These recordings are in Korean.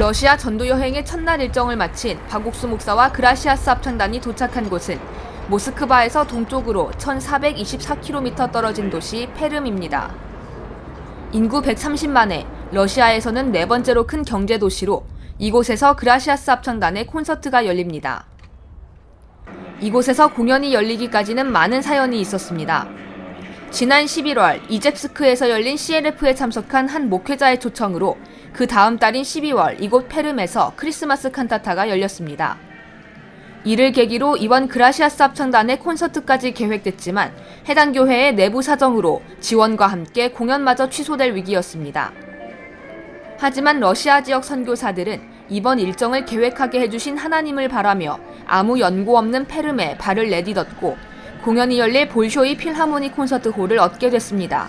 러시아 전도 여행의 첫날 일정을 마친 박옥수 목사와 그라시아스 합창단이 도착한 곳은 모스크바에서 동쪽으로 1424km 떨어진 도시 페름입니다. 인구 130만에 러시아에서는 네 번째로 큰 경제 도시로 이곳에서 그라시아스 합창단의 콘서트가 열립니다. 이곳에서 공연이 열리기까지는 많은 사연이 있었습니다. 지난 11월 이젝스크에서 열린 CLF에 참석한 한 목회자의 초청으로 그 다음 달인 12월 이곳 페름에서 크리스마스 칸타타가 열렸습니다. 이를 계기로 이번 그라시아스 합창단의 콘서트까지 계획됐지만 해당 교회의 내부 사정으로 지원과 함께 공연마저 취소될 위기였습니다. 하지만 러시아 지역 선교사들은 이번 일정을 계획하게 해주신 하나님을 바라며 아무 연고 없는 페름에 발을 내딛었고 공연이 열릴 볼쇼이 필하모니 콘서트 홀을 얻게 됐습니다.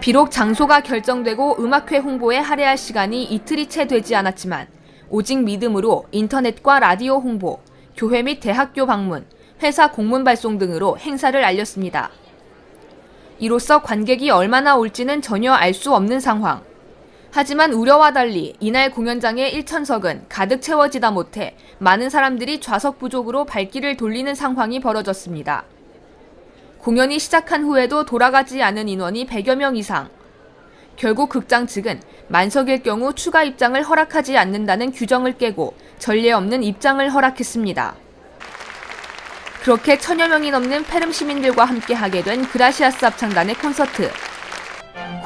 비록 장소가 결정되고 음악회 홍보에 할애할 시간이 이틀이 채 되지 않았지만 오직 믿음으로 인터넷과 라디오 홍보, 교회 및 대학교 방문, 회사 공문 발송 등으로 행사를 알렸습니다. 이로써 관객이 얼마나 올지는 전혀 알 수 없는 상황. 하지만 우려와 달리 이날 공연장의 1천석은 가득 채워지다 못해 많은 사람들이 좌석 부족으로 발길을 돌리는 상황이 벌어졌습니다. 공연이 시작한 후에도 돌아가지 않은 인원이 100여 명 이상. 결국 극장 측은 만석일 경우 추가 입장을 허락하지 않는다는 규정을 깨고 전례 없는 입장을 허락했습니다. 그렇게 천여 명이 넘는 페름 시민들과 함께 하게 된 그라시아스 합창단의 콘서트.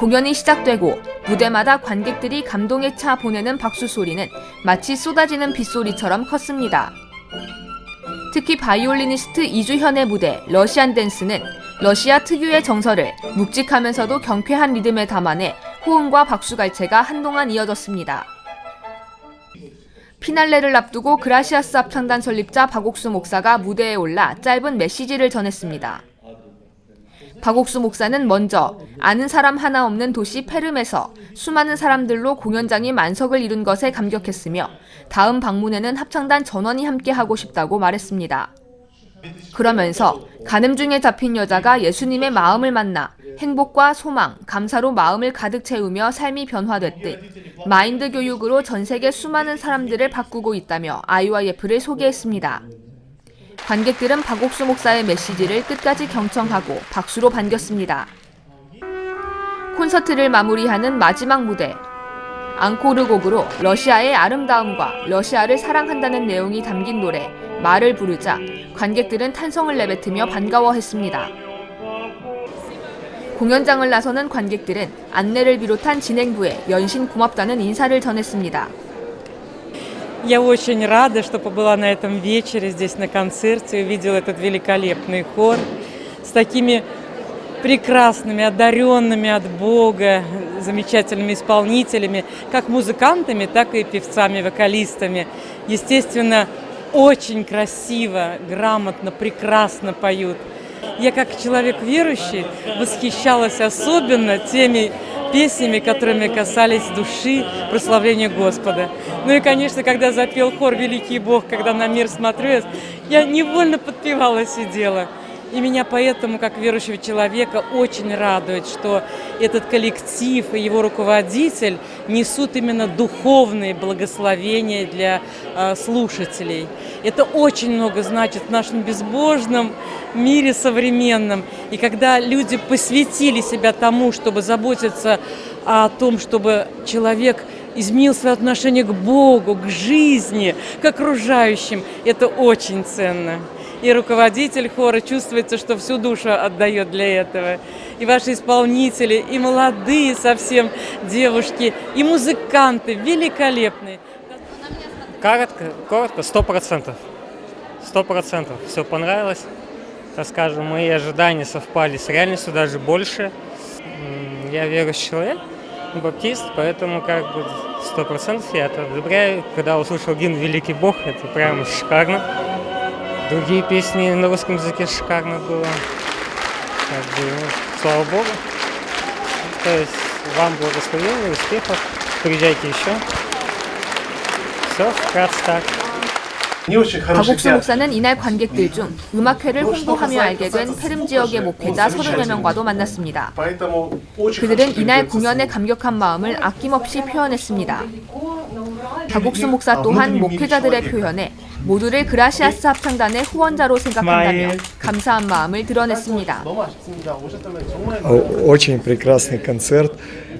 공연이 시작되고 무대마다 관객들이 감동에 차 보내는 박수 소리는 마치 쏟아지는 빗소리처럼 컸습니다. 특히 바이올리니스트 이주현의 무대 러시안 댄스는 러시아 특유의 정서를 묵직하면서도 경쾌한 리듬에 담아내 호응과 박수갈채가 한동안 이어졌습니다. 피날레를 앞두고 그라시아스 합창단 설립자 박옥수 목사가 무대에 올라 짧은 메시지를 전했습니다. 박옥수 목사는 먼저 아는 사람 하나 없는 도시 페름에서 수많은 사람들로 공연장이 만석을 이룬 것에 감격했으며 다음 방문에는 합창단 전원이 함께 하고 싶다고 말했습니다. 그러면서 가늠 중에 잡힌 여자가 예수님의 마음을 만나 행복과 소망, 감사로 마음을 가득 채우며 삶이 변화됐듯 마인드 교육으로 전 세계 수많은 사람들을 바꾸고 있다며 IYF를 소개했습니다. 관객들은 박옥수 목사의 메시지를 끝까지 경청하고 박수로 반겼습니다. 콘서트를 마무리하는 마지막 무대. 앙코르 곡으로 러시아의 아름다움과 러시아를 사랑한다는 내용이 담긴 노래 말을 부르자 관객들은 탄성을 내뱉으며 반가워했습니다. 공연장을 나서는 관객들은 안내를 비롯한 진행부에 연신 고맙다는 인사를 전했습니다. Я очень рада, что побыла на этом вечере здесь на концерте, увидела этот великолепный хор с такими прекрасными, одаренными от Бога, замечательными исполнителями, как музыкантами, так и певцами, вокалистами. Естественно, очень красиво, грамотно, прекрасно поют. Я как человек верующий восхищалась особенно теми песнями, которыми касались души, прославления Господа. Ну и, конечно, когда запел хор «Великий Бог», когда на мир смотрю, я- невольно подпевала, сидела. И меня поэтому, как верующего человека, очень радует, что этот коллектив и его руководитель несут именно духовные благословения для э, слушателей. Это очень много значит в нашем безбожном мире современном. И когда люди посвятили себя тому, чтобы заботиться о том, чтобы человек изменил свое отношение к Богу, к жизни, к окружающим, это очень ценно. И руководитель хора чувствуется, что всю душу отдает для этого. И ваши исполнители, и молодые совсем девушки, и музыканты великолепные. Коротко, коротко, сто процентов. Сто процентов. Все понравилось. Так скажем, мои ожидания совпали с реальностью, даже больше. Я верующий человек, баптист, поэтому как бы сто процентов я это одобряю. Когда услышал гимн «Великий Бог», это прямо шикарно. Другие песни на русском языке шикарно было. Как бы, ну, слава Богу. То есть вам благословения, успехов. Приезжайте еще. Все, вкратце так. Не очень хороший 박옥수 театр. 목사는 이날 관객들 중 음악회를 홍보하며 알게 된 페름 지역의 목회자 30여 명과도 만났습니다. Поэтому очень 그들은 хорошо 이날 передается 공연에 слово. 감격한 마음을 아낌없이 표현했습니다. 박옥수 목사 또한 목회자들의 표현에 모두를 그라시아스 합창단의 후원자로 생각한다며 감사한 마음을 드러냈습니다. 너무 아쉽습니다. 오셨다면 정말 Очень прекрасный концерт.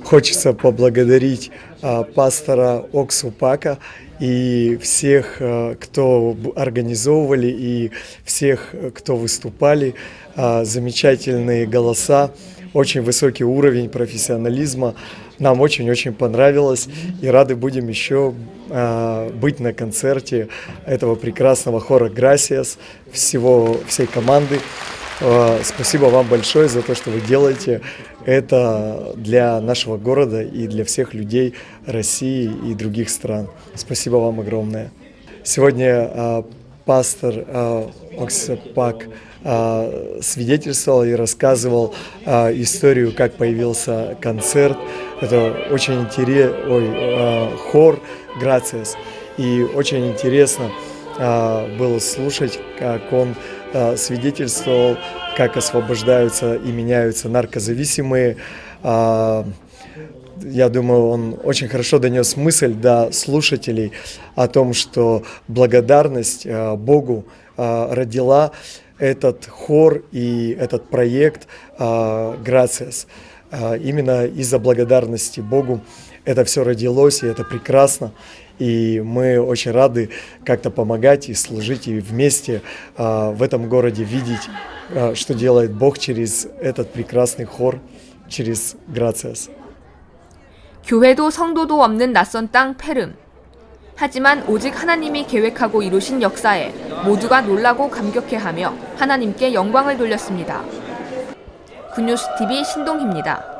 Хочется поблагодарить а, пастора Оксу Пака и всех, а, кто б- организовывали, и всех, а, кто выступали. А, Замечательные голоса, Очень высокий уровень профессионализма. Нам очень-очень понравилось и рады будем еще а, быть на концерте этого прекрасного хора Грасиас, всего, всей команды. А, Спасибо вам большое за то, что вы делаете это для нашего города и для всех людей России и других стран. Спасибо вам огромное. Сегодня а, пастор а, Оксапак а, свидетельствовал и рассказывал а, историю, как появился концерт. Это очень интересно, ой, а, хор Грациас. И очень интересно а, было слушать, как он а, свидетельствовал, как освобождаются и меняются наркозависимые. А, Я думаю, он очень хорошо донес мысль до слушателей о том, что благодарность а, Богу а, родила этот хор и этот проект Грациас. Именно из-за благодарности Богу это все родилось, и это прекрасно. И мы очень рады как-то помогать и служить, и вместе а, в этом городе видеть, а, что делает Бог через этот прекрасный хор, через Грациас. 교회도 성도도 없는 낯선 땅 페름. 하지만 오직 하나님이 계획하고 이루신 역사에 모두가 놀라고 감격해하며 하나님께 영광을 돌렸습니다. 굿뉴스 TV 신동희입니다.